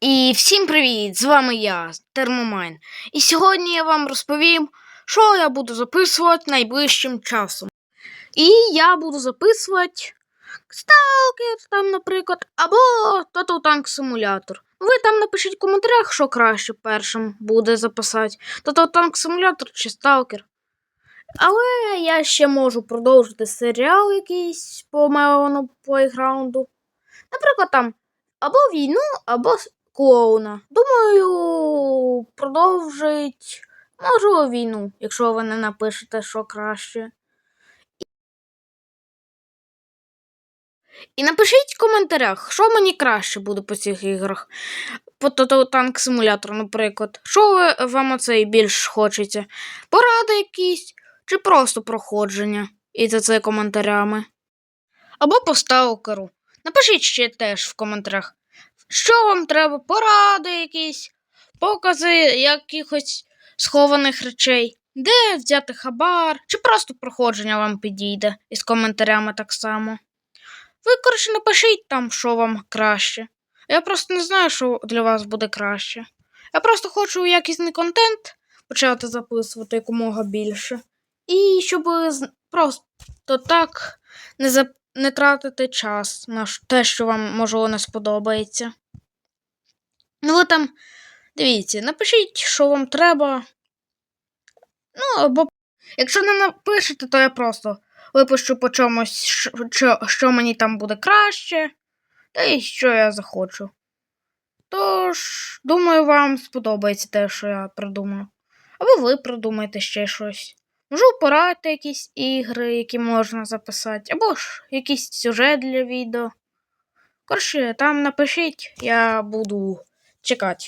І всім привіт! З вами я, Термомайн. І сьогодні я вам розповім, що я буду записувати найближчим часом. І я буду записувати Stalker, там, наприклад, або Total Tank Simulator. Ви там напишіть в коментарях, що краще першим буде записати. Total Tank Simulator чи Stalker. Але я ще можу продовжити серіал якийсь по Мелону плейграунду. Наприклад, там або війну, або клоуна. Думаю, продовжить можу війну, якщо ви не напишете, що краще. І напишіть в коментарях, що мені краще буде по цих іграх. По Total Tank Simulator, наприклад. Що ви, вам оцей більш хочеться? Поради якісь чи просто проходження? І за це коментарями. Або по сталкеру. Напишіть ще теж в коментарях, що вам треба, поради якісь, покази якихось схованих речей, де взяти хабар, чи просто проходження вам підійде із коментарями так само. Ви, коротше, напишіть там, що вам краще. Я просто не знаю, що для вас буде краще. Я просто хочу якісний контент почати записувати якомога більше. І щоб просто так не, за... не тратити час на те, що вам можливо не сподобається. Ну, ви там дивіться, напишіть, що вам треба. Ну, або якщо не напишете, то я просто випущу по чомусь, що, що, мені там буде краще, та й що я захочу. Тож, думаю, вам сподобається те, що я придумав. Або ви придумаєте ще щось. Можу порадити якісь ігри, які можна записати, або ж якийсь сюжет для відео. Коротше, там напишіть, я буду чекати.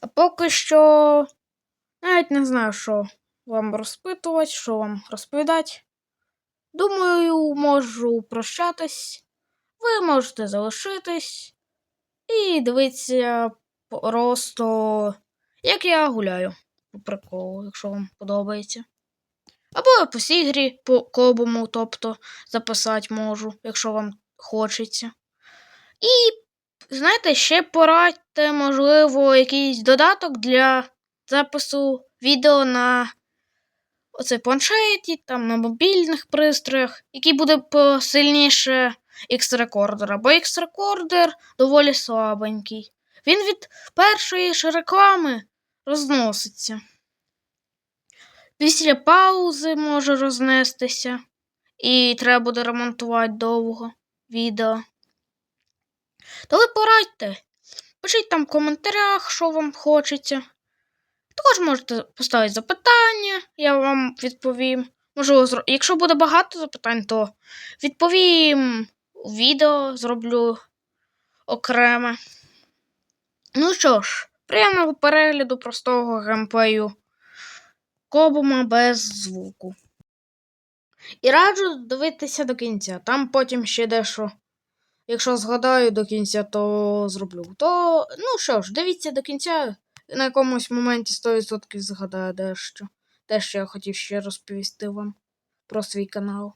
А поки що навіть не знаю, що вам розпитувати, що вам розповідати. Думаю, можу прощатись. Ви можете залишитись і дивитися просто, як я гуляю по приколу, якщо вам подобається. Або якусь ігрі по кобому, тобто записати можу, якщо вам хочеться. І, знаєте, ще порадьте, можливо, якийсь додаток для запису відео на оцей планшеті, там на мобільних пристроях, який буде посильніше X-рекордера, бо X-рекордер доволі слабенький. Він від першої ж реклами розноситься. Після паузи може рознестися, і треба буде ремонтувати довго відео. То ви порадьте. Пишіть там в коментарях, що вам хочеться. Також можете поставити запитання, я вам відповім. Можливо, якщо буде багато запитань, то відповім у відео, зроблю окреме. Ну що ж, приємного перегляду простого геймплею Кобума без звуку. І раджу дивитися до кінця. Там потім ще дещо. Якщо згадаю до кінця, то зроблю. То, ну що ж, дивіться до кінця. На якомусь моменті 100% згадаю дещо. Те, що я хотів ще розповісти вам про свій канал.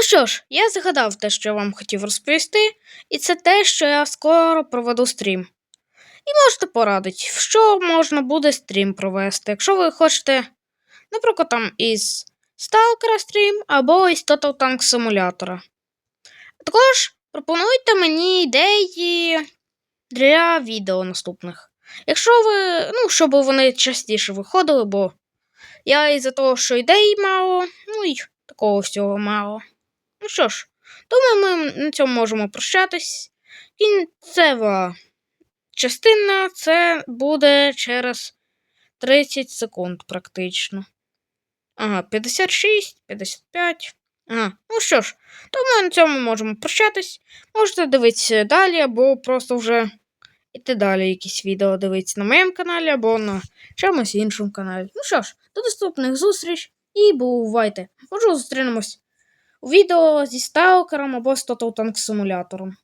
Ну що ж, я згадав те, що я вам хотів розповісти, і це те, що я скоро проведу стрім. І можете порадити, в що можна буде стрім провести, якщо ви хочете, наприклад, там із Stalker стрім або із Total Tank Simulator. Також пропонуйте мені ідеї для відео наступних. Якщо ви, ну, щоб вони частіше виходили, бо я із-за того, що ідей мало, ну і такого всього мало. Ну що ж, думаю, ми на цьому можемо прощатись. Кінцева частина це буде через 30 секунд практично. Ага, 56, 55. Ага, ну що ж, ми на цьому можемо прощатись. Можете дивитися далі, або просто вже іти далі якісь відео дивитися на моєму каналі, або на чомусь іншому каналі. Ну що ж, до наступних зустріч і бувайте! Можливо, зустрінемось у відео зі сталкером або з Total Tank симулятором.